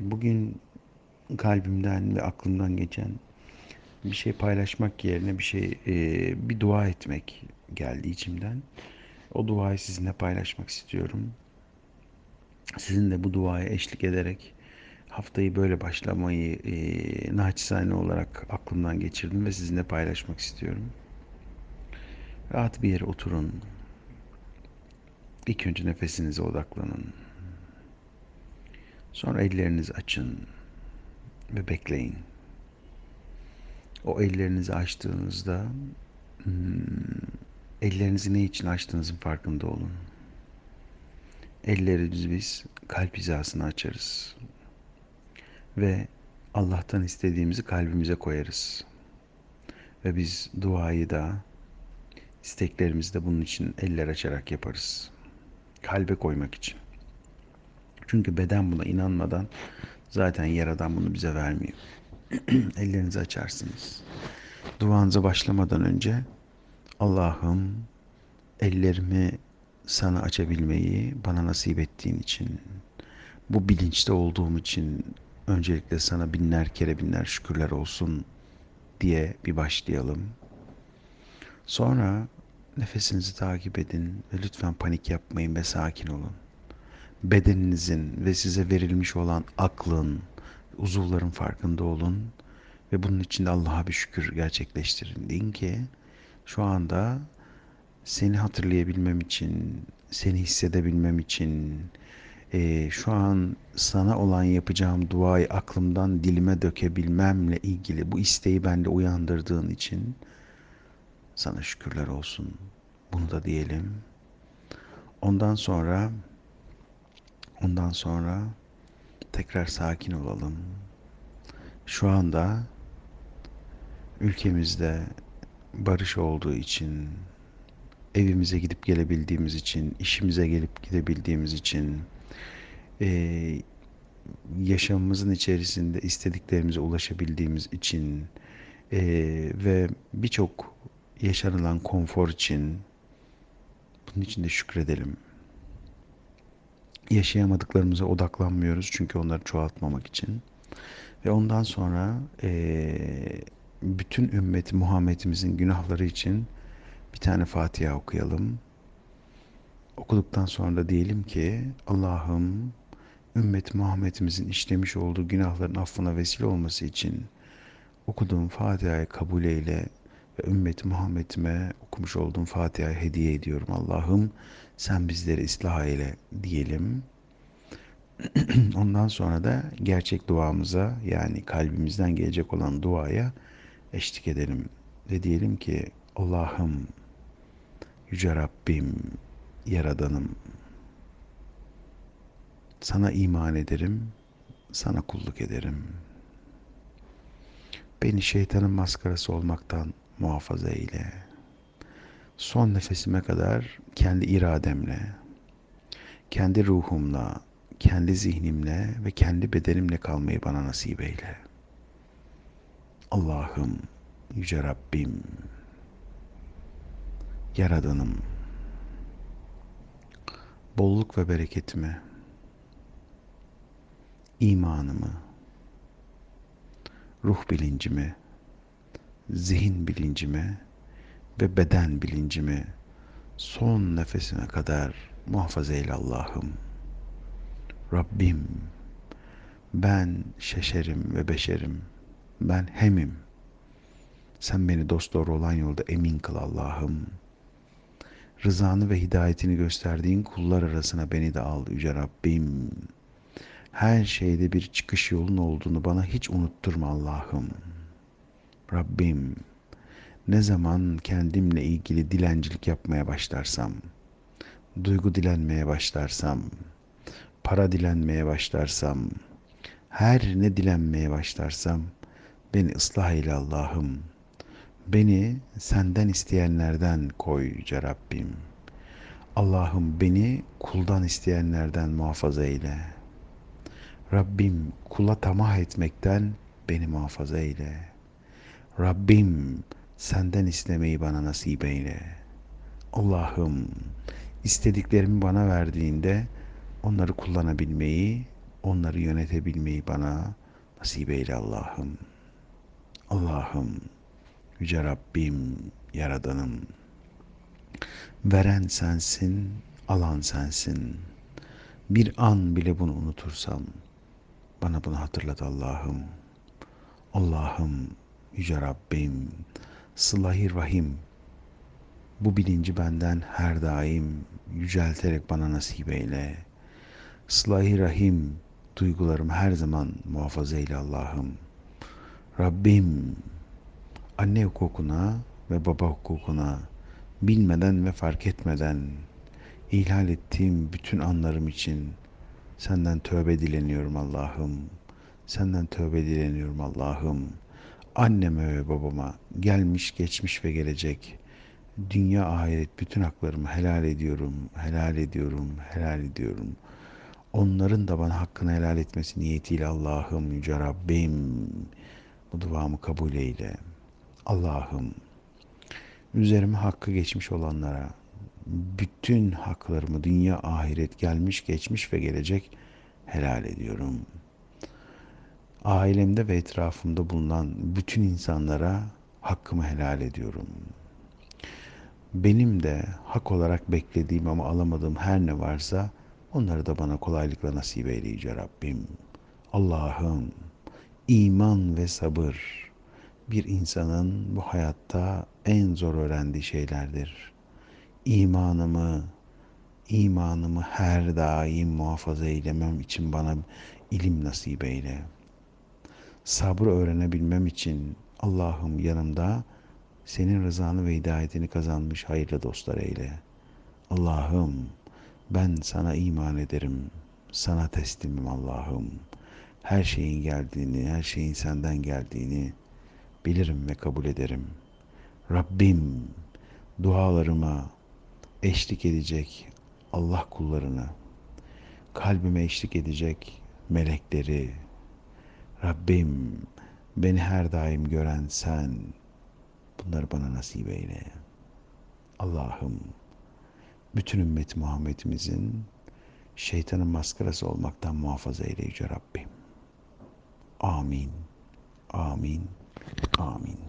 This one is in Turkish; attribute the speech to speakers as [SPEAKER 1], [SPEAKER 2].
[SPEAKER 1] Bugün kalbimden ve aklımdan geçen bir şey paylaşmak yerine bir şey e, bir dua etmek geldi içimden. O duayı sizinle paylaşmak istiyorum. Sizin de bu duaya eşlik ederek haftayı böyle başlamayı e, naçizane olarak aklımdan geçirdim ve sizinle paylaşmak istiyorum. Rahat bir yere oturun. İlk önce nefesinize odaklanın. Sonra ellerinizi açın ve bekleyin. O ellerinizi açtığınızda hmm, ellerinizi ne için açtığınızın farkında olun. Ellerimizi biz kalp hizasına açarız. Ve Allah'tan istediğimizi kalbimize koyarız. Ve biz duayı da isteklerimizi de bunun için eller açarak yaparız. Kalbe koymak için. Çünkü beden buna inanmadan zaten yaradan bunu bize vermiyor. Ellerinizi açarsınız. Duanıza başlamadan önce Allah'ım ellerimi sana açabilmeyi bana nasip ettiğin için bu bilinçte olduğum için öncelikle sana binler kere binler şükürler olsun diye bir başlayalım. Sonra nefesinizi takip edin ve lütfen panik yapmayın ve sakin olun bedeninizin ve size verilmiş olan aklın, uzuvların farkında olun ve bunun için de Allah'a bir şükür gerçekleştirin. Deyin ki şu anda seni hatırlayabilmem için, seni hissedebilmem için, e, şu an sana olan yapacağım duayı aklımdan dilime dökebilmemle ilgili bu isteği bende uyandırdığın için sana şükürler olsun. Bunu da diyelim. Ondan sonra Ondan sonra tekrar sakin olalım. Şu anda ülkemizde barış olduğu için, evimize gidip gelebildiğimiz için, işimize gelip gidebildiğimiz için, e, yaşamımızın içerisinde istediklerimize ulaşabildiğimiz için e, ve birçok yaşanılan konfor için bunun için de şükredelim yaşayamadıklarımıza odaklanmıyoruz çünkü onları çoğaltmamak için. Ve ondan sonra e, bütün ümmeti Muhammed'imizin günahları için bir tane Fatiha okuyalım. Okuduktan sonra da diyelim ki Allah'ım ümmet Muhammed'imizin işlemiş olduğu günahların affına vesile olması için okuduğum Fatiha'yı kabul eyle ve ümmeti Muhammed'ime okumuş olduğum Fatiha'yı hediye ediyorum Allah'ım. Sen bizleri ıslah eyle diyelim. Ondan sonra da gerçek duamıza yani kalbimizden gelecek olan duaya eşlik edelim. Ve diyelim ki Allah'ım, Yüce Rabbim, Yaradanım, sana iman ederim, sana kulluk ederim. Beni şeytanın maskarası olmaktan muhafaza eyle. Son nefesime kadar kendi irademle, kendi ruhumla, kendi zihnimle ve kendi bedenimle kalmayı bana nasip eyle. Allah'ım, Yüce Rabbim, Yaradanım, bolluk ve bereketimi, imanımı, ruh bilincimi, zihin bilincimi ve beden bilincimi son nefesine kadar muhafaza eyle Allah'ım. Rabbim ben şeşerim ve beşerim. Ben hemim. Sen beni dost doğru olan yolda emin kıl Allah'ım. Rızanı ve hidayetini gösterdiğin kullar arasına beni de al Yüce Rabbim. Her şeyde bir çıkış yolun olduğunu bana hiç unutturma Allah'ım. Rabbim ne zaman kendimle ilgili dilencilik yapmaya başlarsam, duygu dilenmeye başlarsam, para dilenmeye başlarsam, her ne dilenmeye başlarsam beni ıslah eyle Allah'ım. Beni senden isteyenlerden koy Yüce Rabbim. Allah'ım beni kuldan isteyenlerden muhafaza eyle. Rabbim kula tamah etmekten beni muhafaza eyle. Rabbim senden istemeyi bana nasip eyle. Allah'ım istediklerimi bana verdiğinde onları kullanabilmeyi, onları yönetebilmeyi bana nasip eyle Allah'ım. Allah'ım, Yüce Rabbim, Yaradanım. Veren sensin, alan sensin. Bir an bile bunu unutursam bana bunu hatırlat Allah'ım. Allah'ım, Yüce Rabbim, Sıla-i Rahim. Bu bilinci benden her daim yücelterek bana nasip eyle. Sıla-i Rahim duygularımı her zaman muhafaza eyle Allah'ım. Rabbim anne hukukuna ve baba hukukuna bilmeden ve fark etmeden ihlal ettiğim bütün anlarım için senden tövbe dileniyorum Allah'ım. Senden tövbe dileniyorum Allah'ım. Anneme ve babama gelmiş, geçmiş ve gelecek dünya ahiret bütün haklarımı helal ediyorum, helal ediyorum, helal ediyorum. Onların da bana hakkını helal etmesi niyetiyle Allah'ım Yüce Rabbim bu duamı kabul eyle. Allah'ım üzerime hakkı geçmiş olanlara bütün haklarımı dünya ahiret gelmiş geçmiş ve gelecek helal ediyorum. Ailemde ve etrafımda bulunan bütün insanlara hakkımı helal ediyorum. Benim de hak olarak beklediğim ama alamadığım her ne varsa onları da bana kolaylıkla nasip eyle Rabbim. Allah'ım iman ve sabır bir insanın bu hayatta en zor öğrendiği şeylerdir. İmanımı, imanımı her daim muhafaza eylemem için bana ilim nasip eyle. Sabrı öğrenebilmem için Allah'ım yanımda senin rızanı ve hidayetini kazanmış hayırlı dostlar eyle. Allah'ım ben sana iman ederim. Sana teslimim Allah'ım. Her şeyin geldiğini, her şeyin senden geldiğini bilirim ve kabul ederim. Rabbim dualarıma eşlik edecek Allah kullarını, kalbime eşlik edecek melekleri, Rabbim beni her daim gören sen, bunları bana nasip eyle. Allah'ım bütün ümmet Muhammed'imizin şeytanın maskarası olmaktan muhafaza eyle Yüce Rabbim. Amin. Amin. Amin.